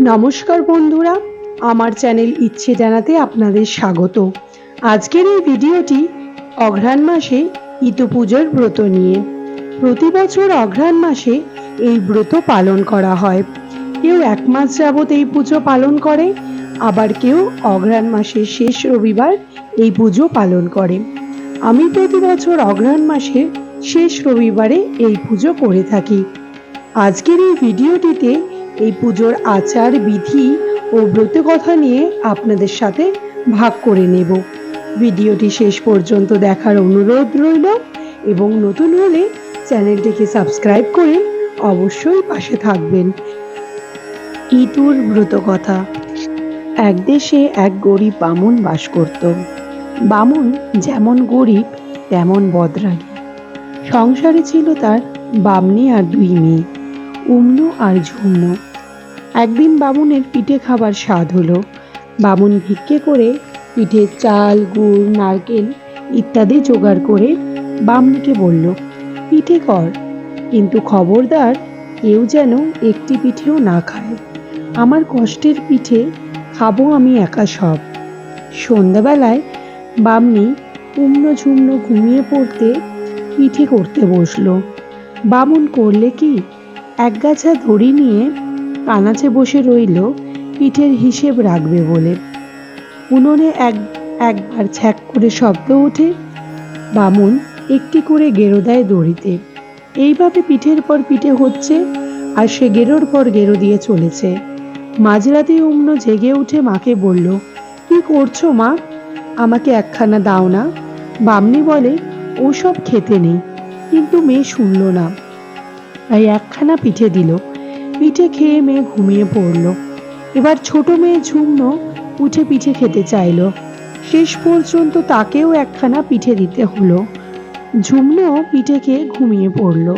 নমস্কার বন্ধুরা, আমার চ্যানেল ইচ্ছে জানাতে আপনাদের স্বাগত। আজকের এই ভিডিওটি অঘ্রাণ মাসে পুজোর ব্রত নিয়ে। প্রতি বছর অঘ্রাণ মাসে এই ব্রত পালন করা হয়। কেউ এক মাস যাবত এই পুজো পালন করে, আবার কেউ অঘ্রাণ মাসের শেষ রবিবার এই পুজো পালন করে। আমি প্রতি বছর অঘ্রাণ মাসের শেষ রবিবারে এই পুজো করে থাকি। আজকের এই ভিডিওটিতে এই পুজোর আচার বিধি ও ব্রত কথা নিয়ে আপনাদের সাথে ভাগ করে নেব। ভিডিওটি শেষ পর্যন্ত দেখার অনুরোধ রইল এবং নতুন হলে চ্যানেলটিকে সাবস্ক্রাইব করে অবশ্যই পাশে থাকবেন। ইতুর ব্রত কথা এক দেশে এক গরিব বামুন বাস করত। বামুন যেমন গরিব, তেমন বদরাগী। সংসারে ছিল তার বামনি আর দুই মেয়ে। উমনু আর ঝুমনু একদিন বামুনের পিঠে খাবার স্বাদ হলো। বামুন ভিক্ষে করে পিঠে চাল, গুড়, নারকেল ইত্যাদি জোগাড় করে বামনিকে বলল, পিঠে কর। কিন্তু খবরদার, কেউ যেন একটি পিঠেও না খায়। আমার কষ্টের পিঠে খাব আমি একা সব। সন্ধ্যাবেলায় বামনি উম্ন ঝুমনো ঘুমিয়ে পড়তে পিঠে করতে বসল। বামুন করলে কি? একগাছা দড়ি নিয়ে কানাচে বসে রইল, পিঠের হিসেব রাখবে বলে। উনুনে এক, একবার ছ্যাক করে শব্দ ওঠে, বামুন একটি করে গেরো দেয় দড়িতে। এইভাবে পিঠের পর পিঠে হচ্ছে আর সে গেরোর পর গেরো দিয়ে চলেছে। মাঝরাতে উম্ন জেগে উঠে মাকে বলল, কি করছ মা? আমাকে একখানা দাও না। বামনি বলে, ওসব খেতে নেই। কিন্তু মেয়ে শুনল না। তাই একখানা পিঠে দিল। পিঠে খেয়ে মেয়ে ঘুমিয়ে পড়ল। এবার ছোট মেয়ে ঝুমন উঠে পিঠে খেতে চাইল। শেষ পর্যন্ত তাকেও একখানা পিঠে দিতে হলো। ঝুমনো পিঠে খেয়ে ঘুমিয়ে পড়ল।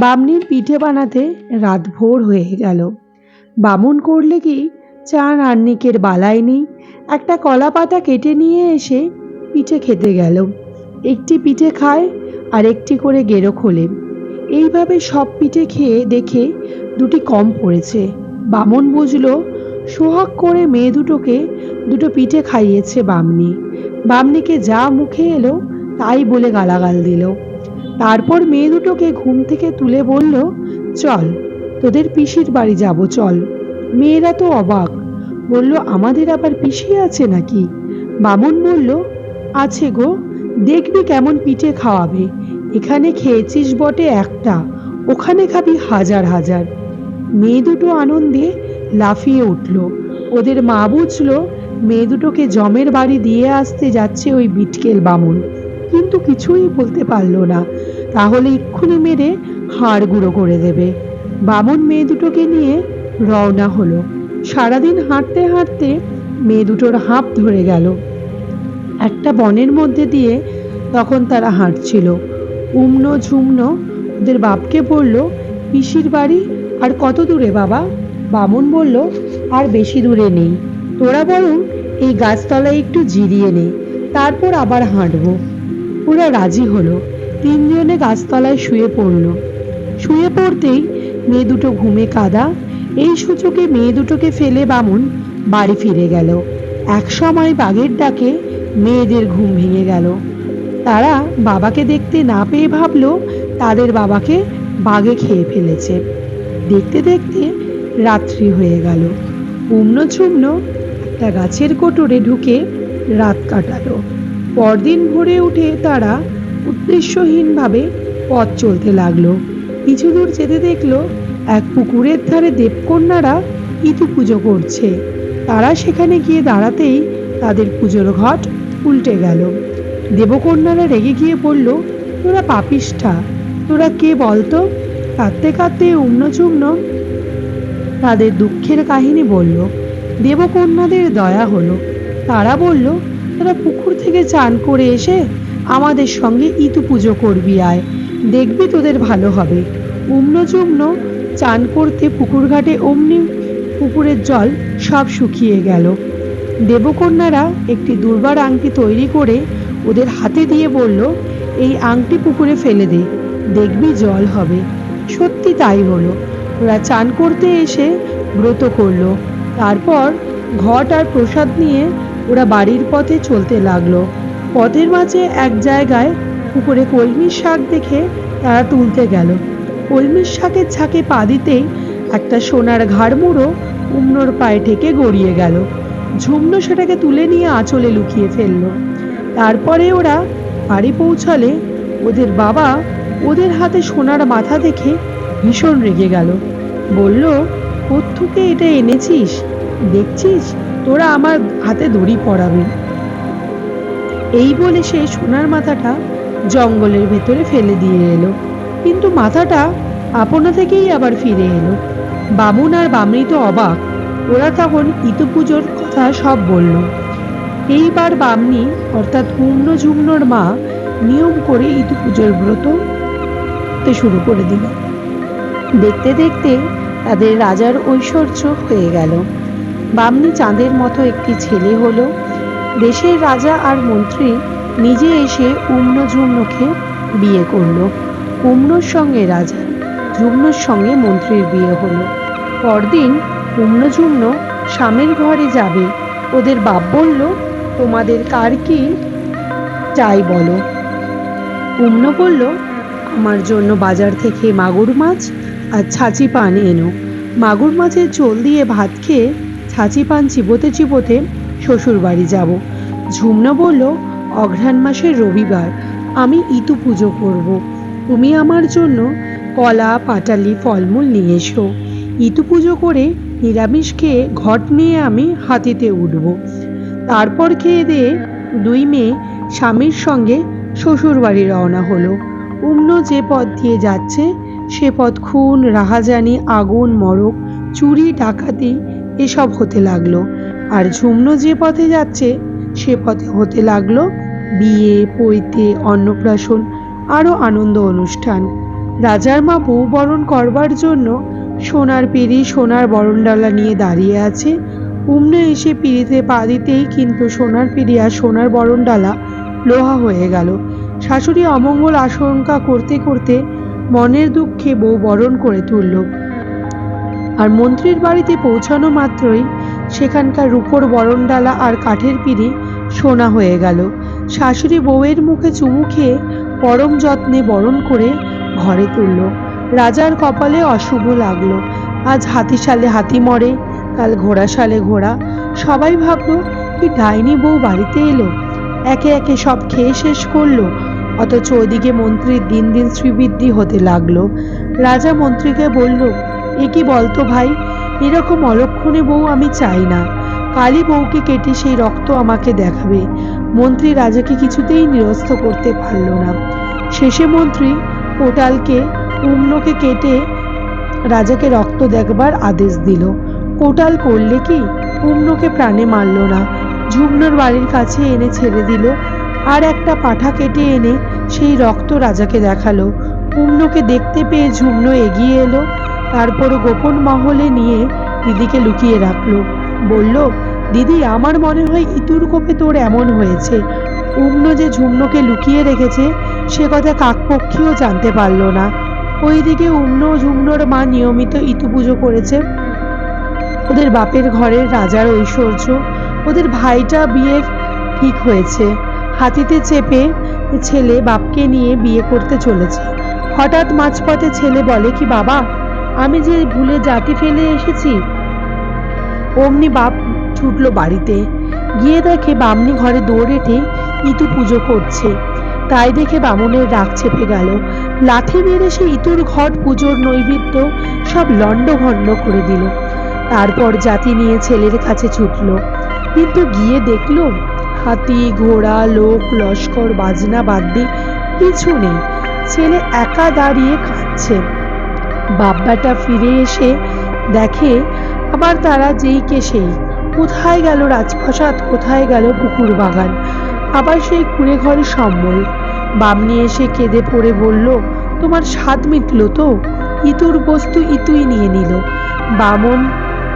বামনির পিঠে বানাতে রাত ভোর হয়ে গেল। বামুন করলে কি চা নান্নিকের বালাই নেই। একটা কলা পাতা কেটে নিয়ে এসে পিঠে খেতে গেল। একটি পিঠে খায় আর একটি করে গেরো খোলে। এইভাবে সব পিঠে খেয়ে দেখে দুটি কম পড়েছে। বামন বুঝলো, সোহাগ করে মেয়ে দুটোকে দুটো পিঠে খাইয়েছে বামনি। বামনিকে যা মুখে এলো, তাই বলে গালাগাল দিল। তারপর মেয়ে দুটোকে ঘুম থেকে তুলে বলল, চল, তোদের পিসির বাড়ি যাব, চল। মেয়েরা তো অবাক। বলল, আমাদের আবার পিসি আছে নাকি? বামন বলল, আছে গো, দেখবি কেমন পিঠে খাওয়াবে। এখানে খেয়েছিস বটে একটা, ওখানে খাবি হাজার হাজার। মেয়ে দুটো আনন্দে লাফিয়ে উঠল। ওদের মা বুঝলো মেয়ে দুটোকে জমের বাড়ি দিয়ে আসতে যাচ্ছে ওই বিটকেল বামুন। কিন্তু কিছুই বলতে পারল না। তাহলে এক্ষুনি মেরে হাড় গুঁড়ো করে দেবে। বামুন মেয়ে দুটোকে নিয়ে রওনা হলো। সারাদিন হাঁটতে হাঁটতে মেয়ে দুটোর হাঁপ ধরে গেল। একটা বনের মধ্যে দিয়ে তখন তারা হাঁটছিল। উমনো ঝুমনো ওদের বাপকে বলল, পিসির বাড়ি? আর কত দূরে বাবা? বামুন বলল, আর বেশি দূরে নেই। তোরা বরং এই গাছতলায় একটু জিরিয়ে নে, তারপর আবার হাঁটবো। ওরা রাজি হলো। তিনজনে গাছতলায় শুয়ে পড়ল। শুয়ে পড়তেই মেয়ে দুটো ঘুমে কাদা। এই সূচকে মেয়ে দুটোকে ফেলে বামুন বাড়ি ফিরে গেল। এক সময় বাঘের ডাকে মেয়েদের ঘুম ভেঙে গেল। তারা বাবাকে দেখতে না পেয়ে ভাবল তাদের বাবাকে বাঘে খেয়ে ফেলেছে। দেখতে দেখতে রাত্রি হয়ে গেল। উমনো ছুমনো একটা গাছের কোটরে ঢুকে রাত কাটালো। পরদিন ভোরে উঠে তারা উদ্দেশ্যহীনভাবে পথ চলতে লাগল। কিছু দূর যেতে দেখল এক পুকুরের ধারে দেবকন্যারা ইতু পুজো করছে। তারা সেখানে গিয়ে দাঁড়াতেই তাদের পুজোর ঘট উল্টে গেল। দেবকন্যারা রেগে গিয়ে বলল, তোরা পাপিষ্ঠা, তোরা কে বলতো? কাঁদতে কাঁদতে উম্ন চুম্ন তাদের দুঃখের কাহিনী বলল, দেবকন্যাদের দয়া হলো। তারা বলল, তোরা পুকুর থেকে চান করে এসে আমাদের সঙ্গে ইতু পুজো করবি আয়, দেখবি তোদের ভালো হবে। উম্ন চুম্ন চান করতে পুকুর ঘাটে অমনি পুকুরের জল সব শুকিয়ে গেল। দেবকন্যারা একটি দুর্বার আংটি তৈরি করে ওদের হাতে দিয়ে বলল, এই আংটি পুকুরে ফেলে দে, দেখবি জল হবে। সত্যি তাই হলো ওরা চান করতে এসে ব্রত করল। তারপর ঘট আর প্রসাদ নিয়ে ওরা বাড়ির পথে চলতে লাগল। পথের মাঝে এক জায়গায় পুকুরে কলমির শাক দেখে তারা তুলতে গেল। কলমির শাকের ছাকে পা দিতেই একটা সোনার ঘাড় মুড়ো উমনোর পায়ে ঠেকে গড়িয়ে গেল। ঝুমনো সেটাকে তুলে নিয়ে আঁচলে লুকিয়ে ফেলল। তারপরে ওরা বাড়ি পৌঁছালে ওদের বাবা ওদের হাতে সোনার মাথা দেখে ভীষণ রেগে গেল। বলল, কোত্থেকে এটা এনেছিস? দেখছিস? তোরা আমার হাতে দড়ি পড়াবি এই বলে সে সোনার মাথাটা জঙ্গলের ভেতরে ফেলে দিয়ে এলো। কিন্তু মাথাটা আপনা থেকেই আবার ফিরে এলো। বামুন আর বামনি তো অবাক। ওরা তখন ইতু পুজোর কথা সব বলল। এইবার বামনি, অর্থাৎ পূর্ণ ঝুমনোর মা, নিয়ম করে ইতু পুজোর ব্রত শুরু করে দিল। দেখতে দেখতে তাদের রাজার ঐশ্বর্য হয়ে গেল। বামনি চাঁদের মতো একটি ছেলে হলো। দেশের রাজা আর মন্ত্রী নিজে এসে উম্ন ঝুমনোকে বিয়ে করল। উম্নর সঙ্গে রাজা ঝুমনোর সঙ্গে মন্ত্রীর বিয়ে হলো। পরদিন উম্ন ঝুমন স্বামীর ঘরে যাবে। ওদের বাপ বলল তোমাদের কার কি? চাই বলো। উম্ন বলল, আমার জন্য বাজার থেকে মাগুর মাছ আর ছাঁচি পান এনো। মাগুর মাছের ঝোল দিয়ে ভাত খেয়ে ছাঁচি পান চিবোতে চিবোতে শ্বশুর বাড়ি যাব। ঝুমনা বলল, অঘ্রাণ মাসের রবিবার, আমি ইতু পুজো করব। তুমি আমার জন্য কলা, পাটালি, ফলমূল নিয়ে এসো। ইতু পুজো করে নিরামিষ খেয়ে ঘট নিয়ে আমি হাতিতে উঠব। তারপর খেয়ে দিয়ে দুই মেয়ে স্বামীর সঙ্গে শ্বশুর বাড়ি রওনা হলো। উম্ন যে পথ দিয়ে যাচ্ছে, সে পথ খুন, রাহাজানি, আগুন, মরক, চুরি, ডাকাতি এসব হতে লাগল। আর ঝুমন যে পথে যাচ্ছে, সে পথে হতে লাগল বিয়ে, পৈতে, অন্নপ্রাশন, আরও আনন্দ অনুষ্ঠান। রাজার মা বউ বরণ করবার জন্য সোনার পেরি সোনার বরণডালা নিয়ে দাঁড়িয়ে আছে উমনে এসে পিড়িতে পা দিতেই কিন্তু সোনার পিড়ি আর সোনার বরণডালা লোহা হয়ে গেল। শাশুড়ি অমঙ্গল আশঙ্কা করতে করতে মনের দুঃখে বউ বরণ করে তুলল। আর মন্ত্রীর বাড়িতে পৌঁছানো মাত্রই সেখানকার রূপোর বরণডালা আর কাঠের পিড়ি সোনা হয়ে গেল। শাশুড়ি বউয়ের মুখে চুমু খেয়ে পরম যত্নে বরণ করে ঘরে তুলল। রাজার কপালে অশুভ লাগল। আজ হাতিশালে হাতি মরে কাল ঘোড়াশালে ঘোড়া। সবাই ভাবলো, কি ডাইনি বউ বাড়িতে এলো। একে একে সব খেয়ে শেষ করল। অথচ ওদিকে মন্ত্রীর দিন দিন শ্রীবৃদ্ধি হতে লাগল। রাজা মন্ত্রীকে বলল, এ কি বলতো ভাই, এরকম অলক্ষণে বউ আমি চাই না। কালী বউকে কেটে সেই রক্ত আমাকে দেখাবে। মন্ত্রী রাজাকে কিছুতেই নিরস্ত করতে পারল না। শেষে মন্ত্রী কোটালকে, উম্নকে কেটে রাজাকে রক্ত দেখবার আদেশ দিল। কোটাল করলে কি? উম্নকে প্রাণে মারল না। ঝুমনোর বাড়ির কাছে এনে ছেড়ে দিল। আর একটা পাঠা কেটে এনে সেই রক্ত রাজাকে দেখাল। উম্নকে দেখতে পেয়ে ঝুমনো এগিয়ে এলো। তারপর গোপন মহলে নিয়ে দিদিকে লুকিয়ে রাখল। বলল, দিদি, আমার মনে হয় ইতুর কোপে তোর এমন হয়েছে। উম্ন যে ঝুমনোকে লুকিয়ে রেখেছে, সে কথা কাকপক্ষীও জানতে পারল না। ওইদিকে উম্ন ঝুমনোর মা নিয়মিত ইতু পুজো করেছে। ওদের বাপের ঘরের রাজার ঐশ্বর্য। ওদের ভাইটা বিয়ে ঠিক হয়েছে। হাতিতে চেপে ছেলে বাপকে নিয়ে বিয়ে করতে চলেছে। হঠাৎ মাঝপথে ছেলে বলে, কি বাবা, আমি যে ভুলে জাতি ফেলে এসেছি? অমনি বাপ ছুটলো বাড়িতে। গিয়ে দেখে বামনি ঘরে দৌড়েটে ইতু পুজো করছে। তাই দেখে বামুনের রাগ চেপে গেল। লাঠি মেরে সে ইতুর ঘট পুজোর নৈবেদ্য সব লণ্ডভণ্ড করে দিল। তারপর জাতি নিয়ে ছেলের কাছে ছুটলো। কিন্তু গিয়ে দেখল, হাতি, ঘোড়া, লোক, লস্কর, বাজনা, বাদ্যি কিছু নেই। ছেলে একা দাঁড়িয়ে কাঁদছে বাব্বাটা ফিরে এসে দেখে, আবার তারা যেই কে সেই? কোথায় গেল রাজপ্রাসাদ? কোথায় গেল পুকুর বাগান? আবার সেই কুড়ে ঘরে সম্বল। বামনি এসে কেঁদে পড়ে বলল, তোমার স্বাদ মিটলো তো? ইতুর বস্তু ইতুই নিয়ে নিল। বামন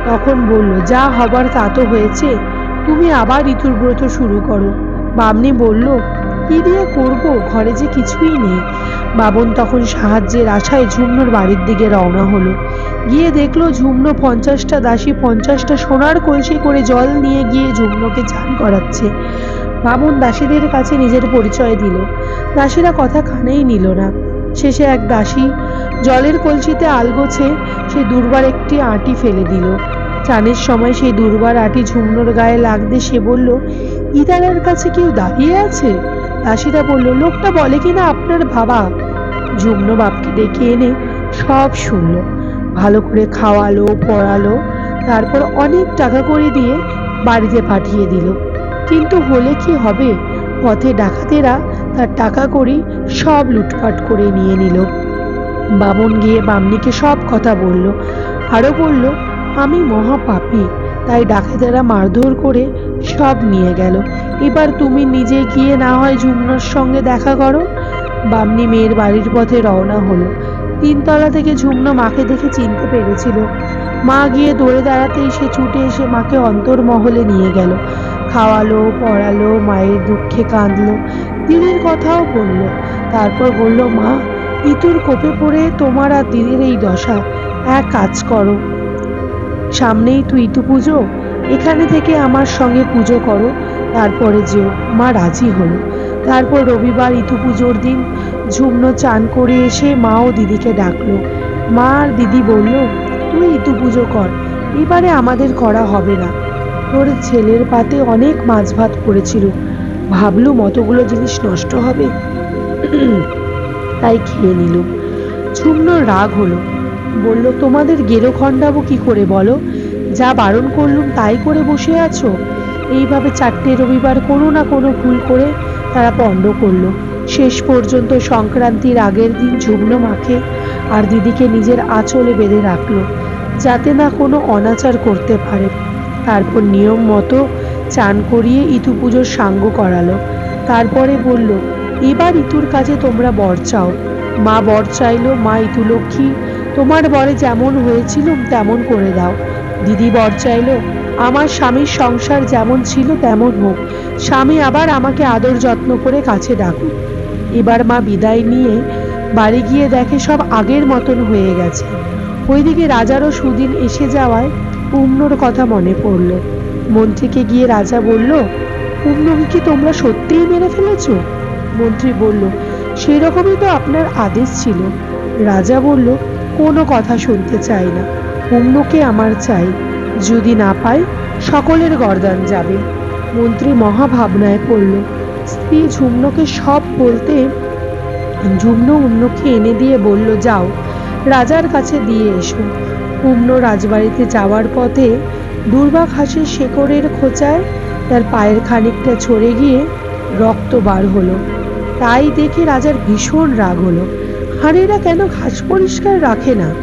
তখন বলল, যা হবার তা তো হয়েছে। তুমি আবার ঋতুর ব্রত শুরু করো। বামনি বলল, কি দিয়ে করব? ঘরে যে কিছুই নেই। বাবন তখন সাহায্যের আশায় ঝুমনোর বাড়ির দিকে রওনা হলো। গিয়ে দেখল ঝুমনো পঞ্চাশটা দাসী পঞ্চাশটা সোনার কলসি করে জল নিয়ে গিয়ে ঝুমনোকে চান করাচ্ছে। বামন দাসীদের কাছে নিজের পরিচয় দিল। দাসীরা কথা কানেই নিল না। শেষে এক দাসী জলের কলসিতে আলগোছে সে দুর্বার একটি আঁটি ফেলে দিল। চানের সময় সেই দুর্বার আঁটি ঝুমনোর গায়ে লাগতে সে বলল ইদারার কাছে কেউ দাঁড়িয়ে আছে? দাসীরা বলল, লোকটা বলে কিনা আপনার বাবা? ঝুমনো বাপকে ডেকে এনে সব শুনলো। ভালো করে খাওয়ালো, পড়ালো, তারপর অনেক টাকা করে দিয়ে বাড়িতে পাঠিয়ে দিল। কিন্তু হলে কি হবে? পথে ডাকাতেরা তার টাকা করি সব লুটপাট করে নিয়ে নিল। বামন গিয়ে বামনিকে সব কথা বলল। আরও বলল, আমি মহাপাপী, তাই ডাকাতেরা মারধর করে সব নিয়ে গেল। এবার তুমি নিজে গিয়ে না হয় ঝুমনার সঙ্গে দেখা করো। বামনি মেয়ের বাড়ির পথে রওনা হলো। তিনতলা থেকে ঝুমনা মাকে দেখে চিনতে পেরেছিল। মা গিয়ে দৌড়ে দাঁড়াতেই সে ছুটে এসে মাকে অন্তর্মহলে নিয়ে গেল। খাওয়ালো, পড়ালো, মায়ের দুঃখে কাঁদলো। দিদির কথাও বলল। তারপর বলল, মা ইতুর কোপে পড়ে তোমার আর দিদির এই দশা। এক কাজ করো। সামনেই তো ইতু পুজো, এখানে থেকে আমার সঙ্গে পুজো করো, তারপরে যেও। মা রাজি হলো। তারপর রবিবার ইতু পুজোর দিন, ঝুমনো চান করে এসে মা ও দিদিকে ডাকলো। মা আর দিদি বলল, তুই ইতু পুজো কর, এবারে আমাদের করা হবে না। তোর ছেলের পাতে অনেক মাছ ভাত পড়েছিল। ভাবলুম অতগুলো জিনিস নষ্ট হবে। তাই খেয়ে নিলুম ঝুমনোর রাগ হলো। বলল, তোমাদের গেরো খণ্ডাবো কি করে বলো? যা বারণ করলুম তাই করে বসে আছো? এইভাবে চারটে রবিবার কোনো না কোনো ভুল করে তারা পণ্ড করল। শেষ পর্যন্ত সংক্রান্তির আগের দিন ঝুমনো মাকে আর দিদিকে নিজের আঁচলে বেঁধে রাখল, যাতে না কোনো অনাচার করতে পারে। তারপর নিয়ম মতো চান করিয়ে ইতু পুজোর সাঙ্গ করালো। তারপরে বলল এবার ইতুর কাছে তোমরা বর চাও। মা বর চাইলো, মা ইতু লক্ষ্মী তোমার বরে যেমন হয়েছিলুম তেমন করে দাও। দিদি বর চাইলো, আমার স্বামীর সংসার যেমন ছিল তেমন হোক, স্বামী আবার আমাকে আদর যত্ন করে কাছে ডাকুক। এবার মা বিদায় নিয়ে বাড়ি গিয়ে দেখে সব আগের মতন হয়ে গেছে। ওইদিকে রাজারও সুদিন এসে যাওয়ায় পুম্নর কথা মনে পড়ল। মন্ত্রীকে গিয়ে রাজা বলল পুম্নকে কি তোমরা সত্যিই মেরে ফেলেছ? মন্ত্রী বলল সেরকমই তো আপনার আদেশ ছিল। রাজা বলল, কোনো কথা শুনতে চাই না। পুম্নকে আমার চাই। যদি না পাই, সকলের গরদান যাবে। মন্ত্রী মহাভাবনায় পড়ল, স্ত্রী ঝুমনোকে সব বলতে? ঝুমনো উম্নকে এনে দিয়ে বলল, যাও, রাজার কাছে দিয়ে এসো। উম্ন রাজবাড়িতে যাওয়ার পথে দুর্বা ঘাসের শেকড়ের খোঁচায় তার পায়ের খানিকটা ছড়ে গিয়ে রক্ত বার হলো। তাই দেখে রাজার ভীষণ রাগ হলো। হাড়িরা কেন ঘাস পরিষ্কার রাখে না?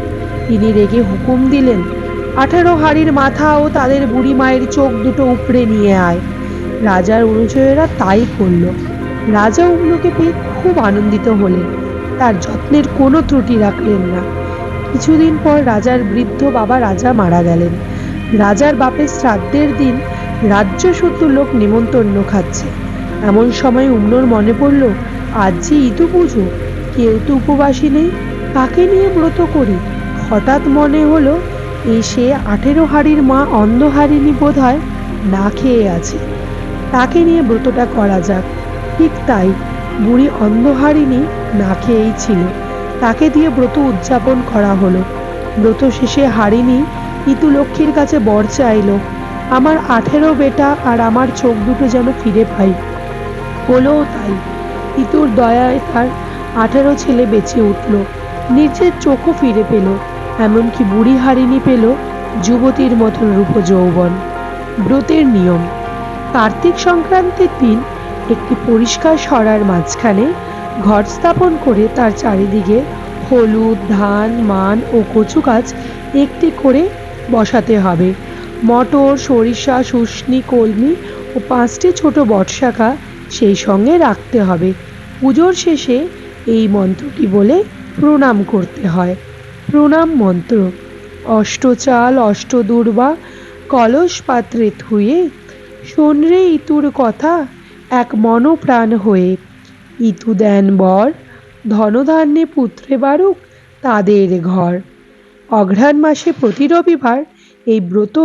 তিনি রেগে হুকুম দিলেন, আঠারো হাড়ির মাথা ও তাদের বুড়ি মায়ের চোখ দুটো উপড়ে নিয়ে আয়। রাজার অনুচয়েরা তাই করল। রাজা উম্নকে পেয়ে খুব আনন্দিত হলেন। তার যত্নের কোনো ত্রুটি রাখলেন না। কিছুদিন পর রাজার বৃদ্ধ বাবা রাজা মারা গেলেন। রাজার বাপের শ্রাদ্ধের দিন রাজ্য শুদ্ধ লোক নিমন্ত্রণ খাচ্ছে। এমন সময় উম্নর মনে পড়ল, আজ যে ইতু পুজো, কেউ তো উপবাসী নেই কাকে নিয়ে ব্রত করি। হঠাৎ মনে হলো এই সে আঠেরো হাড়ির মা অন্ধহারিণী বোধ হয় না খেয়ে আছে। তাকে নিয়ে ব্রতটা করা যাক। ঠিক তাই বুড়ি অন্ধহারিণী না খেয়েই ছিল। তাকে দিয়ে ব্রত উদযাপন করা হলো। ব্রত শেষে হারিনি ইতু লক্ষ্মীর কাছে বর চাইল, আমার আঠেরো বেটা আর আমার চোখ দুটো যেন ফিরে পাই। হলোও তাই। ইতুর দয়ায় তার আঠেরো ছেলে বেঁচে উঠল। নিজের চোখও ফিরে পেল। এমনকি বুড়ি হারিনি পেল যুবতীর মতন রূপ যৌবন ব্রতের নিয়ম। কার্তিক সংক্রান্তির দিন একটি পরিষ্কার সরার মাঝখানে ঘর স্থাপন করে তার চারিদিকে হলুদ, ধান, মান ও কচু গাছ একটি করে বসাতে হবে। মটর, সরিষা শুষ্নি কলমি ও পাঁচটি ছোট বটশাখা সেই সঙ্গে রাখতে হবে। পুজোর শেষে এই মন্ত্রটি বলে প্রণাম করতে হয়। প্রণাম মন্ত্র। অষ্টচাল, অষ্টদুর্বা, কলস পাত্রে থুয়ে শোনরে ইতুর কথা এক মনপ্রাণ হয়ে। ইতু দেন বর, ধনধান্যে পুত্রে বারুক তাদের ঘর। অঘ্রাণ মাসে প্রতি রবিবার এই ব্রত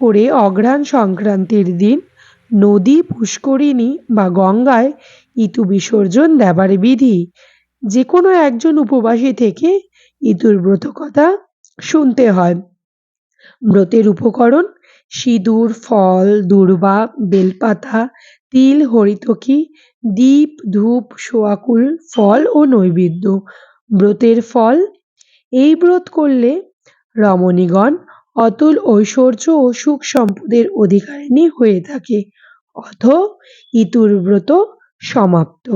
করে অঘ্রাণ সংক্রান্তির দিন নদী পুষ্করিণী বা গঙ্গায় ইতু বিসর্জন দেবার বিধি। যে কোনো একজন উপবাসী থেকে ইতুর ব্রত কথা শুনতে হয়। ব্রতের উপকরণ সিঁদুর, ফল, দূর্বা, বেলপাতা, তিল, হরিতকি, দীপ, ধূপ সোয়াকুল ফল ও নৈবেদ্য। ব্রতের ফল, এই ব্রত করলে রমণীগণ অতুল ঐশ্বর্য ও সুখ সম্পদের অধিকারিণী হয়ে থাকে। অথ ইতুর ব্রত সমাপ্ত।